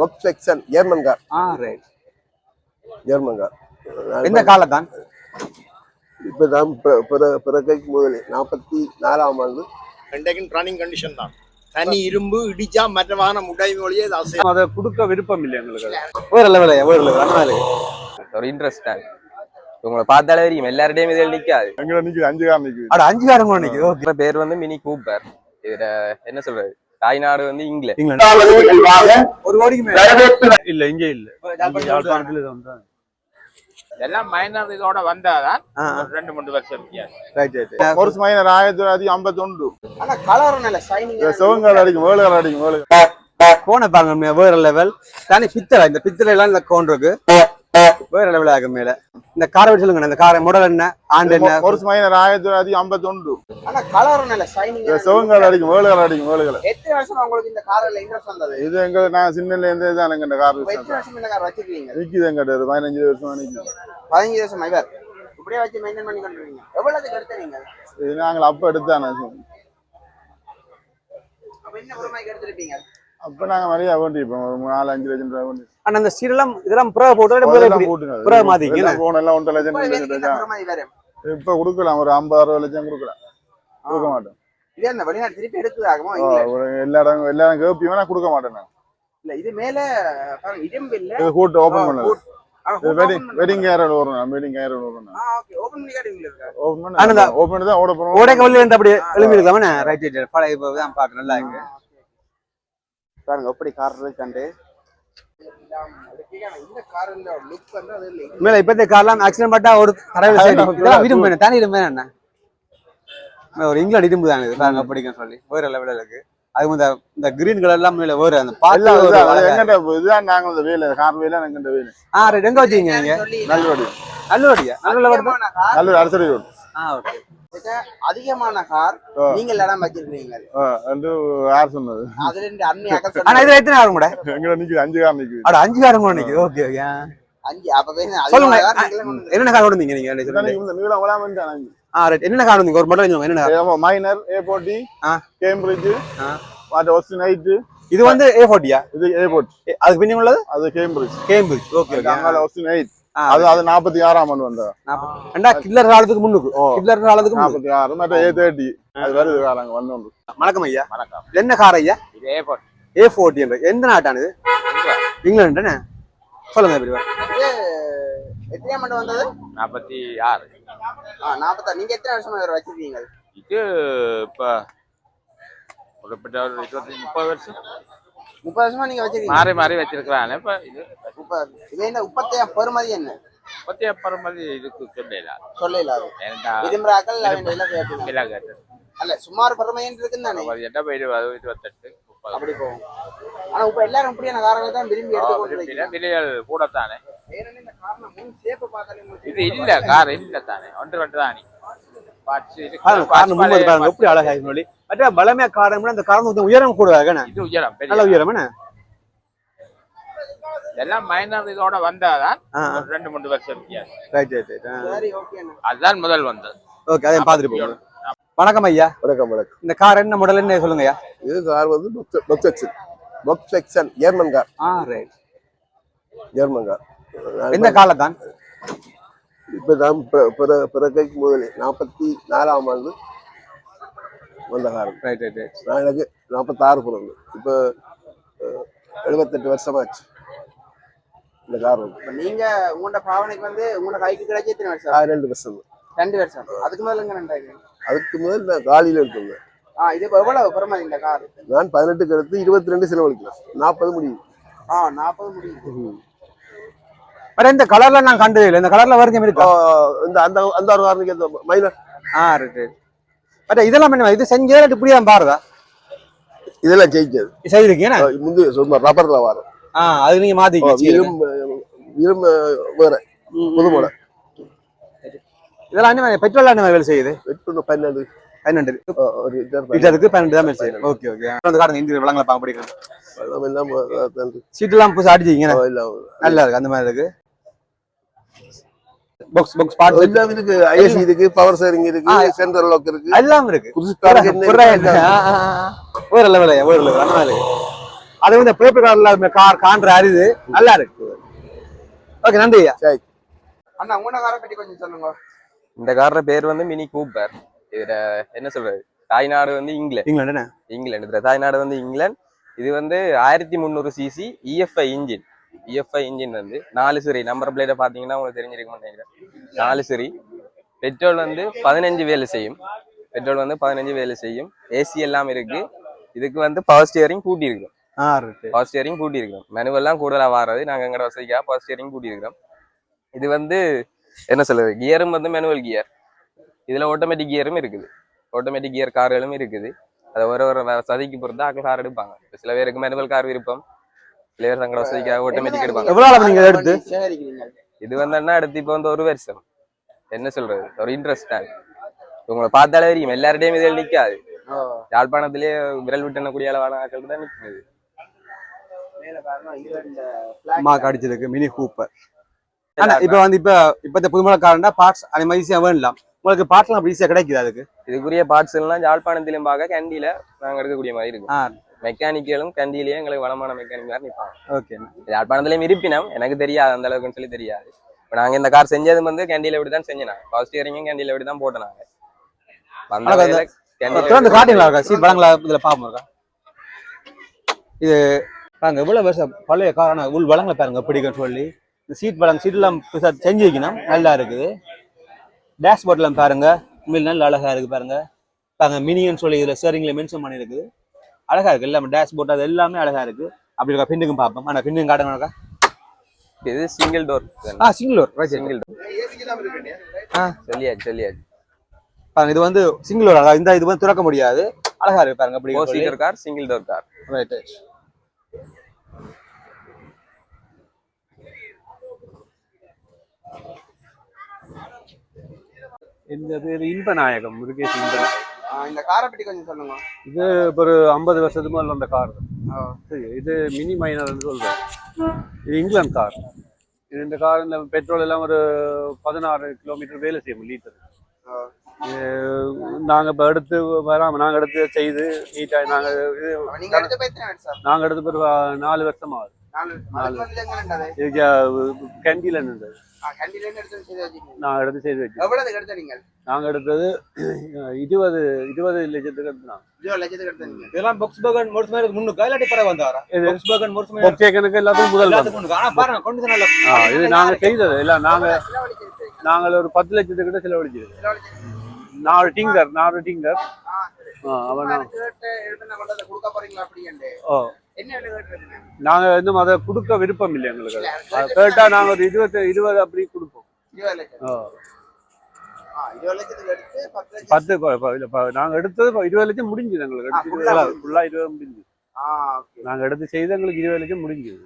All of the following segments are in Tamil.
Pub section German car ah right German car எந்த காலத்தான்? இப்போ தான் பிறக்கைக்கு முதலே நாற்பத்தி நாலாம் ஆண்டு. இன்றைக்கு ரன்னிங் கண்டிஷன் தான். தனி இரும்பு இடிச்சா மற்ற வாகனம் உடைமை ஒழிய. அதை கொடுக்க விருப்பம் இல்லை எங்களுக்கு. வேற லெவல் வேற லெவல் அதனால ஒரு இன்ட்ரெஸ்ட் தான். உங்களை பார்த்தாலே தெரியும். எல்லாருடையும் இதில் நிக்காது. எங்களை நிக்குது அஞ்சு கார் நிக்குது. அட அஞ்சு காரம் கூட இந்த பேர் வந்து மினி கூப்பர். இதுல என்ன சொல்றது? தாய்நாடு வந்து இங்கிலாந்து இங்கிலாந்து. ஒரு கோடிக்கு மேல. இல்ல இங்க இல்ல. யாழ்ப்பாணத்துல எல்லாம் மைனர் இதோட வந்தாதான் ரெண்டு மூணு வருஷம் வித்தியாசம். ரைட் ரைட் ஒரு மைனர் ஆயிரத்தி தொள்ளாயிரத்தி ஐம்பத்தி ஒன்று ஆனா கலர் நல்ல ஷைனிங் சிவங்கால் அடிக்கும் வேலுகால் அடிக்கும் வேலு போன பாருங்க வேற லெவல் தனி பித்தளை இந்த பித்தளை எல்லாம் இந்த கோன் இருக்கு. வேற லெவல் ஆகும் மேல. இந்த காரை வச்சு சொல்லுங்க இந்த காரை மாடல் என்ன ஆண்டு என்ன? ஒரு மைனர் ஆயிரத்தி தொள்ளாயிரத்தி ஐம்பத்தி ஒன்று ஆனா கலர் நல்ல ஷைனிங் சிவங்கால் அடிக்கும் வேலுகால் அடிக்கும் வேலுகால் எத்தனை வருஷம் உங்களுக்கு இந்த கார்ல இன்ட்ரெஸ்ட் வந்தது? இது எங்க நான் சின்னல இருந்தே தான் எங்க இந்த கார் எத்தனை வருஷம் இந்த கார் வச்சிருக்கீங்க? நிக்குது எங்கிட்ட ஒரு பதினஞ்சு வருஷம் நிக்குது. பதினஞ்சு வருஷம் இப்படியே வச்சு மெயின்டைன் பண்ணி கொண்டிருக்கீங்க. எவ்வளவுக்கு எடுத்தீங்க இது நாங்கள் அப்ப எடுத்தானே அப்ப என்ன பொறுமைக்கு எடுத்திருப்பீங்க? அப்ப நாங்க நிறைய வேண்டிப்போம் ஒரு நாலு அஞ்சு லட்சம் ரூபாய் வேண்டி ஆனா இந்த சீரெல்லாம் இதெல்லாம் புறா போட்டு முதல்ல அதெல்லாம் எப்படி? போட்டுங்க. புறா மாத்திங்க எல்லாம் போன எல்லாம் ஒன்றரை லட்சம் இப்ப கொடுக்கலாம் ஒரு ஐம்பது அறுபது லட்சம் கொடுக்கலாம். கொடுக்க மாட்டேன் இதே அந்த வெளிநாடு திருப்பி ஒரு எல்லா இடம் எல்லா இடம் கேப்பியும் நான் கொடுக்க மாட்டேன் நான். இல்ல இது மேல பாருங்க இரும்பு இல்ல. இது கூட்டு ஓபன் இது வெட்டிங் வெட்டிங் கேரல் வரும் வெட்டிங் கேரல் வரும் ஓகே ஓபன் பண்ணி ஓபன் ஓபன் தான் ஓட போறோம். ஓடைக்க வழி இருந்து அப்படியே இருக்காம ரைட் ரைட் பழைய இப்போ தான் பார்க்க நல்லா இருக்கு. பாருங்க எப்படி கார் இந்த லுக் வந்து அது இல்லை மேல இப்போதைய கார்லாம் ஆக்சிடென்ட் பட்டா ஒரு சரி இதெல்லாம் விரும்பு வேணும் தனி என்ன? ஒரு இங்கிலாந்து இரும்பு தான் இது. பாருங்க பிடிக்கும் சொல்லி. வேற லெவலில் இருக்கு. அது இந்த இந்த கிரீன் கலர் எல்லாம் மேல வேற அந்த பார்த்து இதுதான், நாங்க இந்த வேலை. கார் வேலை எங்கிட்ட வேலை. ஆ ரைட் எங்க வச்சீங்க நீங்க நல்ல வருது அதிகமான கார். நல்ல அரசடி ரோடு. ஓகே அதிகமான கார். நீங்க இடம் வச்சிருக்கீங்க என்று யார் சொன்னது? அதுல இருந்து அண்ணி அக்கா ஆனா சொன்னாங்க இது எத்தனை ஆகும் கூட எங்கிட்ட நிக்குது அஞ்சு கார் நிக்குது. அட அஞ்சு காரம் கூட நிக்குது. ஓகே ஓகே அஞ்சு அப்ப பேச சொல்லுங்க. என்னென்ன கார் கொடுத்தீங்க நீங்க? என்ன இதான் சொல்லுங்க நீங்க நீளம் விழாம இருந்தாங்க ஆ ரைட் என்னென்ன கார் கொடுத்தீங்க ஒரு மட்டும் சொல்லுங்க என்னென்ன மைனர் ஏ போட்டி ஆ. கேம்பிரிட்ஜ் ஆ. மற்ற ஒஸ்ட் நைட்டு இது வந்து ஏ ஃபோர்ட்டியா இது ஏர்போர்ட் அதுக்கு பின்ன உள்ளது? அது கேம்பிரிட்ஜ் கேம்பிரிட்ஜ் ஓகே ஓகே அங்கால ஒஸ்ட் நைட் அது அது நாற்பத்தி ஆறாம் ஆண்டு வந்த ரெண்டா கில்லர் காலத்துக்கு முன்னுக்கு. கில்லர் காலத்துக்கு முன்னுக்கு. நாற்பத்தி ஆறு மற்ற ஏ தேர்ட்டி அது வருது காரங்க வந்தோண்டு வணக்கம் ஐயா. வணக்கம். என்ன கார் ஐயா? இதே போட்டு ஏ ஃபோர்ட்டி என்ற எந்த நாட்டானது? இங்கிலாந்து. என்ன சொல்லுங்க பிரிவா. இது எத்தனை ஆண்டு வந்தது? நாற்பத்தி ஆறு ஆ நாற்பத்தா நீங்க எத்தனை வருஷமா இவர் வச்சிருக்கீங்க? இது இப்ப குறிப்பிட்ட ஒரு இருபத்தி முப்பது வருஷம். முப்பது வருஷமா நீங்க வச்சிருக்கீங்க? மாறி மாறி வச்சிருக்கிறாங்க. இப்ப இது முப்பது இது என்ன? பெருமதி இதுக்கு சொல்லல. விலை கேட்டு அல்ல சுமார் பெருமைன்னு இருக்குன்னு தானே? இருபது இருபத்தெட்டு முப்பது. அப்படி போகும் ஆனா இப்ப எல்லாரும் இப்படியான காரங்களை தான் விரும்பி எடுத்துக்கொண்டு. விலைகள் பார்த்தாலே உங்களுக்கு இது இல்ல கார் இல்ல தானே ஒன்று ரெண்டு தானே எப்படி அழகா சொல்லி மற்ற பலமையா காரணம் அந்த காரணம் உயரம் கூட இது உயரம் பெரிய நல்ல உயரம் என்ன? எல்லாம் மைனர் இதோட வந்தாதான் ரெண்டு மூணு வருஷம் வித்தியாசம். ரைட் ரைட் ரைட் சரி ஓகேண்ணா அதுதான் முதல் வந்தது. ஓகே அதையும் பார்த்துட்டு போங்க வணக்கம் ஐயா. வணக்கம் வணக்கம். இந்த கார் என்ன மாடல் என்ன சொல்லுங்க ஐயா? இது கார் வந்து pub section pub section German car ah right German car எந்த காலத்தான் இப்போ தான் பிறக்கைக்கு முதலே நாற்பத்தி நாலாம் ஆண்டு வந்த கார் ரைட் ரைட் ரைட் நான் எனக்கு நாற்பத்தாறு பிறந்து இப்போ எழுபத்தெட்டு வருஷமாச்சு. இந்த கார் இப்ப நீங்க உங்களோட பாவனைக்கு வந்து உங்களோட கைக்கு கிடைச்சி எத்தனை வருஷம்? ஆ, ரெண்டு வருஷம். ரெண்டு வருஷம். அதுக்கு மேல இங்க ரெண்டாயிரம் அதுக்கு முதல் நான் காலியில் எடுத்திருந்தேன் ஆ இது எவ்வளவு பெருமதி இந்த கார்? நான் பதினெட்டுக்கு எடுத்து இருபத்தி ரெண்டு செலவழிக்கலாம். நாற்பது முடியும். ஆ நாற்பது முடியும். பட் இந்த கலர்ல நான் கண்டது இல்லை இந்த கலர்ல வரைக்கும் இருக்கா? இந்த அந்த அந்த ஒரு காரனுக்கு இந்த minor ah right right but இதெல்லாம் என்ன இது செஞ்சே இப்படி தான் பாருதா? இதெல்லாம் ஜெயிக்காது. இது செய்திருக்கீங்க? முந்தைய சும்மா ரப்பர்ல வரும். ஆ அது நீங்க மாத்திக்க இரும்பு இரும்பு வேற புது மாடல். இதெல்லாம் என்ன பெட்ரோல் என்ன வேலை செய்யுது? வெட்டு பன்னெண்டு. பன்னெண்டு. ஒரு லிட்டர் லிட்டருக்கு பன்னெண்டு. தான் வேலை செய்யுது. Okay okay. அந்த காரணம் இந்திய விலங்குல பார்க்க பிடிக்கும். சீட்டெல்லாம் அடிச்சிங்க நல்லா இருக்கு அந்த மாதிரி இருக்கு. பாக்ஸ் பாக்ஸ் பார்ட்ஸ் எல்லாம் இருக்கு. ஐஎஸ்சி இருக்கு பவர் ஷேரிங் இருக்கு சென்ட்ரல் லாக் இருக்கு. எல்லாம் புதுசு என்ன லெவல் லெவல் அந்த மாதிரி இருக்கு. அது வந்து பேப்பர் கலர்ல கார் காண்ற அரிது. நல்லா இருக்கு. ஓகே நன்றி ஐயா. சரி. அண்ணா உங்களோட காரை பற்றி கொஞ்சம் சொல்லுங்க. இந்த காரோட பேர் வந்து மினி கூப்பர் இதுல என்ன சொல்றது? தாய்நாடு வந்து இங்கிலாந்து இங்கிலாந்து என்ன? இங்கிலாந்து இதுல தாய்நாடு வந்து இங்கிலாந்து இது வந்து ஆயிரத்தி முந்நூறு CC EFI engine EFI engine வந்து நாலு சரி நம்பர் பிளேட்டை பார்த்தீங்கன்னா உங்களுக்கு தெரிஞ்சிருக்கும்னு நினைக்கிறேன். நாலு சரி பெட்ரோல் வந்து பதினஞ்சு வேலை செய்யும். பெட்ரோல் வந்து பதினஞ்சு வேலை செய்யும். ஏசி எல்லாம் இருக்கு. இதுக்கு வந்து பவர் ஸ்டியரிங் கூட்டி இருக்கிறோம் ஆ இருக்கு பவர் ஸ்டியரிங் கூட்டி இருக்கிறோம் மெனுவெல்லாம் கூடுதலாக வாரது. நாங்கள் எங்கட வசதிக்காக பவர் ஸ்டியரிங் கூட்டி இருக்கிறோம் இது வந்து என்ன சொல்றது கியரும் வந்து மேனுவல் கியர் இதுல ஆட்டோமேட்டிக் கியரும் இருக்குது. ஆட்டோமேட்டிக் கியர் கார்களும் இருக்குது. அதை ஒரு ஒரு வசதிக்கு பொறுத்து ஆக்கள் கார் எடுப்பாங்க. இப்ப சில பேருக்கு மேனுவல் கார் விருப்பம். சில பேர் தங்களோட வசதிக்காக ஆட்டோமேட்டிக் எடுப்பாங்க. எடுத்து? இது வந்து என்ன அடுத்து இப்போ வந்து ஒரு வருஷம். என்ன சொல்றது ஒரு இன்ட்ரெஸ்ட் உங்களை பார்த்தாலே தெரியும். எல்லார்டையும் இதில் நிக்காது. யாழ்ப்பாணத்திலேயே விரல் விட்டு எண்ணக்கூடிய அளவான ஆட்கள் தான் நிற்குது மார்க் அடிச்சிருக்கு மினி கூப்பர் ஆனா இப்ப வந்து இப்ப இப்ப புதுமலை காரண்டா பார்ட்ஸ் அதே மாதிரி ஈஸியா வேணலாம் உங்களுக்கு பார்ட்ஸ்லாம் அப்படி ஈஸியா கிடைக்குது அதுக்கு? இதுக்குரிய பார்ட்ஸ் எல்லாம் யாழ்ப்பாணத்திலும் பார்க்க கேண்டியில நாங்க எடுக்கக்கூடிய மாதிரி இருக்கும். மெக்கானிக்கலும் கண்டியிலேயே எங்களுக்கு வளமான மெக்கானிக் மாதிரி நிற்பாங்க ஓகே யாழ்ப்பாணத்துலயும் இருப்பினம் எனக்கு தெரியாது அந்த அளவுக்குன்னு சொல்லி தெரியாது. இப்போ நாங்க இந்த கார் செஞ்சது வந்து கேண்டியில விட்டு தான் செஞ்சேன் ஃபர்ஸ்ட் இயரிங்கும் கேண்டியில விட்டு தான் போட்டோம் நாங்க. வந்த காட்டுங்களா இருக்கா சீட் பழங்களா இதுல பாப்போம் இருக்கா இது பாருங்க இவ்வளவு வருஷம் பழைய காரான உள் வளங்களை பாருங்க பிடிக்கும்னு சொல்லி. இந்த சீட் பழங்க சீட் எல்லாம் பெருசா செஞ்சு வைக்கணும் நல்லா இருக்குது. டேஷ்போர்ட்லாம் பாருங்க உண்மையில் நல்ல அழகா இருக்கு பாருங்க. பாருங்க மினின்னு சொல்லி இதுல ஸ்டேரிங்ல மென்ஷன் பண்ணிருக்கு அழகா இருக்கு எல்லாமே டேஷ்போர்ட் அது எல்லாமே அழகா இருக்கு. அப்படி இருக்கா பின்னுக்கும் பார்ப்போம். ஆனா பின்னுக்கும் காட்டுங்க இது single door ah single door right single door ah. சொல்லியாச்சு சொல்லியாச்சு. பாருங்க இது வந்து சிங்கிள் டோர் இந்த இது வந்து திறக்க முடியாது. அழகா இருக்கு பாருங்க ஃபோர் அப்படி seater car single door car right இந்த பேர் இன்பநாயகம் முருகேஷ் இன்பநாயகம். இந்த காரை பற்றி கொஞ்சம் சொல்லுங்க. இது ஒரு ஐம்பது வருஷத்துக்கு மேல வந்த கார். சரி இது மினி மைனர்னு சொல்றேன் இது இங்கிலாந்து கார். இது இந்த கார் இந்த பெட்ரோல் எல்லாம் ஒரு பதினாறு கிலோமீட்டர் வேலை செய்யும் லிட்டர் நாங்கள் இப்போ எடுத்து வராமல் நாங்கள் எடுத்து செய்து நீட்டாக நாங்கள் நாங்கள் எடுத்து பிறகு நாலு வருஷம் ஆகுது இருந்தது நான் எடுத்து செய்து நீங்க எடுத்தது இருபது இருபது லட்சத்துக்கு எடுத்தோம் லட்சத்துக்கு இதெல்லாம் பாக்ஸ் பர்கன் மேல முன்னுக்கா? இல்லாட்டி பரவ வந்தாரா பாக்ஸ் பர்கன் பொக்கேக்கனுக்கு எல்லாத்துக்கும் முதல் ஆனா பாருங்க கொண்டு நல்ல ஆ இது நாங்கள் செய்தது. எல்லாம் நாங்கள் நாங்கள் ஒரு பத்து லட்சத்துக்கிட்ட செலவழிச்சது நாலு டிங்கர் நாலு டிங்கர் ஆ அவன். ஓ. நாங்கள் இன்னும் அதை கொடுக்க விருப்பம் இல்லை எங்களுக்கு. அது. அது கேட்டா நாங்கள் ஒரு இருபத்தி இருபது அப்படி கொடுப்போம். பத்து கொ- கொ- இல்ல, ப- நாங்க எடுத்தது இருபது லட்சம் முடிஞ்சுது எங்களுக்கு. full-ஆ இருபது ஃபுல்லா இருபது முடிஞ்சு நாங்க எடுத்து செய்து எங்களுக்கு இருபது லட்சம் முடிஞ்சது.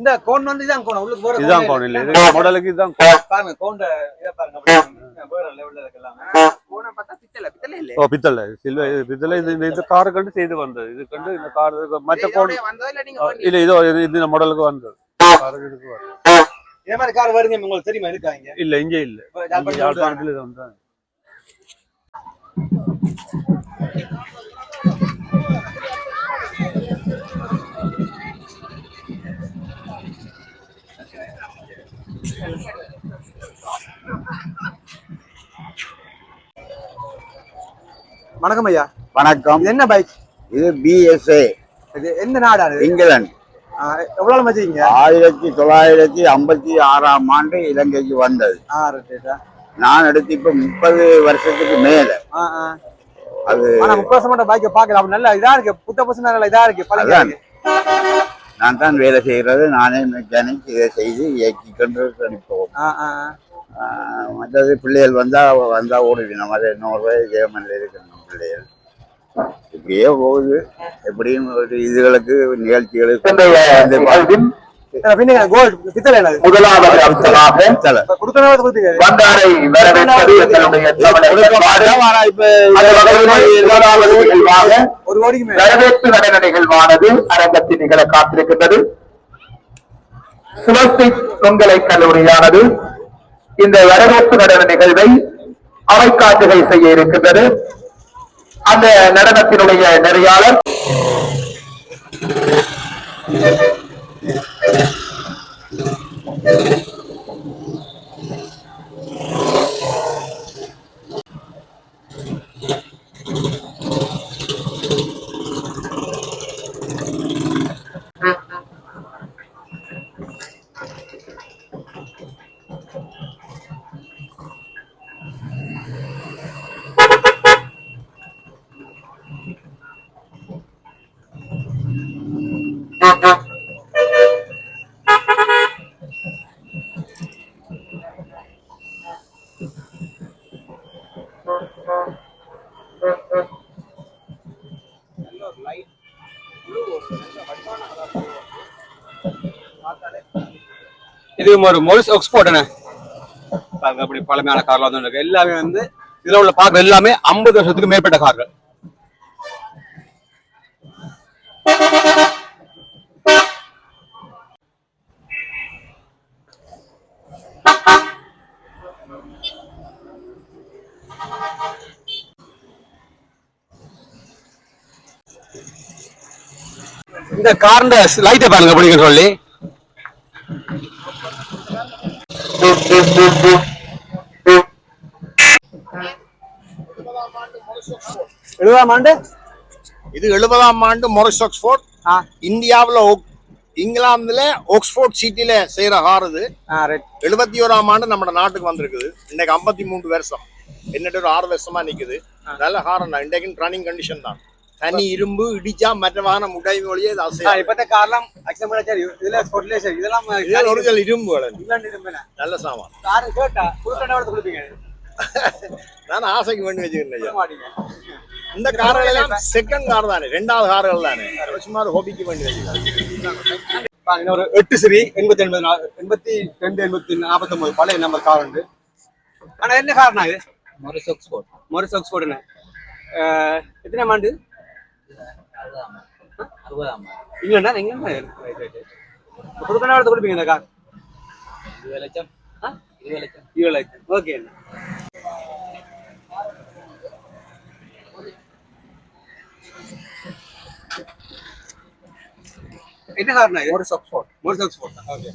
இந்த கோன் வந்து இதான் கோன் உள்ளுக்கு போற இதுதான் கோன் இல்ல இது மாடலுக்கு இதுதான் கோன். பாருங்க கோண்ட இத பாருங்க வேற லெவல்ல இருக்கலாம். கோன பார்த்தா பித்தளை பித்தளை இல்ல ஓ பித்தளை சில்வ இது பித்தளை இது இந்த- இந்த காரை கண்டு செய்து வந்தது. இது கண்டு இந்த கார் மற்ற கோன் வந்ததா இல்ல நீங்க இல்ல இதோ இது இந்த மாடலுக்கு வந்தது. காருக்கு இதுக்கு வந்தது. இதே மாதிரி கார் வருங்க உங்களுக்கு தெரியுமா இருக்காங்க இல்ல இங்க இல்ல. இது வந்தது? வணக்கம் ஐயா. வணக்கம். என்ன பைக் இது பிஎஸ்ஏ இது எந்த நாடா இது இங்கிலாந்து எவ்வளவு மதிங்க ஆயிரத்தி தொள்ளாயிரத்தி ஐம்பத்தி ஆறாம் ஆண்டு இலங்கைக்கு வந்தது. நான் எடுத்து இப்ப முப்பது வருஷத்துக்கு மேல. அது முப்பது வருஷம் பைக்கை பாக்கலாம் நல்லா இதா இருக்கு. புத்த பசங்க இதா இருக்கு. பழகி. நான் தான் வேலை செய்கிறது நானே மெக்கானிக் இதை செய்து இயக்கி கொண்டு அனுப்புவோம். மற்றது பிள்ளைகள் வந்தா வந்தா ஓடுவின மாதிரி நூறுரூவா ஜெயமன்ல இருக்கணும் பிள்ளைகள். இப்படியே போகுது. எப்படியும் ஒரு இதுகளுக்கு நிகழ்ச்சிகளுக்கு முதலாவது ஒரு கோடிக்கு மேல வரவேற்பு நடன நிகழ்வானது அரங்கத்தில் நிகழ காத்திருக்கின்றது சுவஸ்திக் தொங்கலை கல்லூரியானது இந்த வரவேற்பு நடன நிகழ்வை அவைக்காட்டுகை செய்ய இருக்கின்றது அந்த நடனத்தினுடைய நெறியாளர் இது ஒரு மொரிஸ் எக்ஸ்போர்ட் என்ன பாருங்க அப்படி பழமையான கார்ல வந்து இருக்கு எல்லாமே வந்து இதுல உள்ள பார்க்க எல்லாமே ஐம்பது வருஷத்துக்கு மேற்பட்ட கார்கள். இந்த கார்ந்த லைட்டை பாருங்க அப்படின்னு சொல்லி. எழுபதாம் ஆண்டு? இது எழுபதாம் ஆண்டு மொரிஸ் ஆக்ஸ்போர்ட். இந்தியாவுல இங்கிலாந்துல ஆக்ஸ்போர்ட் சிட்டில செய்யற கார் இது எழுபத்தி ஓராம் ஆண்டு நம்ம நாட்டுக்கு வந்திருக்குது. இன்னைக்கு ஐம்பத்தி மூன்று வருஷம். என்னட்டு ஒரு ஆறு வருஷமா நிக்குது. நல்ல காரம் தான். இன்றைக்கு ரன்னிங் கண்டிஷன் தான். தனி இரும்பு இடிச்சா மற்ற வாகனம் இது அசையாது. இப்பத்த கார்லாம் இதுல ஃபர்டிலைசர் இதெல்லாம் இதெல்லாம் ஒரிஜினல் இரும்பு நல்ல சாமான். கார் கேட்டா கொடுப்பீங்க. நான் ஆசைக்கு வேண்டி வச்சுக்கிறேன் இந்த கார்கள் எல்லாம் செகண்ட் கார் தானே ரெண்டாவது கார்கள் தானே. சும்மா ஒரு ஹோபிக்கு வேண்டி வச்சுக்கிறேன். ஒரு எட்டு சரி எண்பத்தி எண்பது எண்பத்தி ரெண்டு எண்பத்தி நாற்பத்தி ஒன்பது பழைய நம்பர் கார் உண்டு. ஆனா என்ன காரணம் இது? மொரிஸ் எக்ஸ்போர்ட் மொரிஸ் எக்ஸ்போர்ட்னு எத்தனை ஆண்டு? இங்கிலாண்டா இங்கிலாண்டா ரைட் ரைட் புதுக்கண்டை எடுத்து கொடுப்பீங்க இந்த கார் இருபது லட்சம் ஆ? இருபது லட்சம் இருபது லட்சம் ஓகே என்ன காரணம் இது Morris export Morris export okay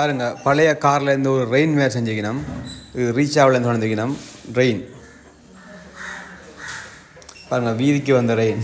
பாருங்க பழைய காரில் இருந்து ஒரு ரெயின் வேர் செஞ்சுக்கணும். இது ரீச் ஆகலேருந்து வந்துக்கணும் ரெயின் பாருங்க வீதிக்கு வந்த ரெயின்